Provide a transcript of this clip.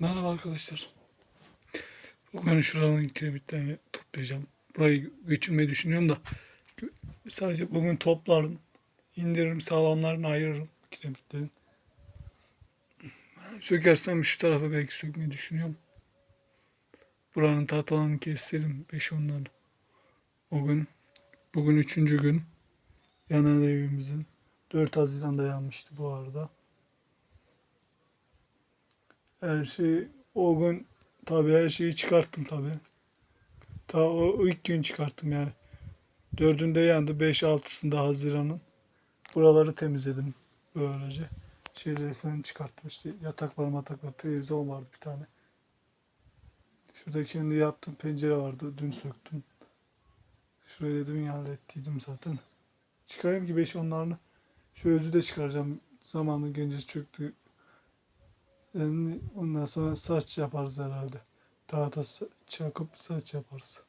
Merhaba arkadaşlar. Bugün şuranın kiremitlerini toplayacağım. Burayı göçürmeyi düşünüyorum da sadece bugün toplarım. indiririm sağlamlarını ayırırım kiremitlerin. Sökersem şu tarafa belki sökmeyi düşünüyorum. Buranın tahtalarını keserim 5-10'larını. O gün bugün üçüncü gün yanan evimizin 4 Haziran'da yanmıştı bu arada. Her şey o gün tabii her şeyi çıkarttım tabii. Ta o, ilk gün çıkarttım yani. Dördünde yandı. Beş altısında Haziran'ın. Buraları temizledim böylece. Şeyleri falan çıkarttım işte yataklar mataklar televizyon vardı bir tane. Şurada kendi yaptığım pencere vardı. Dün söktüm. Şurayı da dün hallettiydim zaten. Çıkarayım ki beş onlarını. Şu özü de çıkaracağım. Zamanı gence çöktü. Ondan sonra saç yaparız herhalde. Tahta çakıp saç yaparız.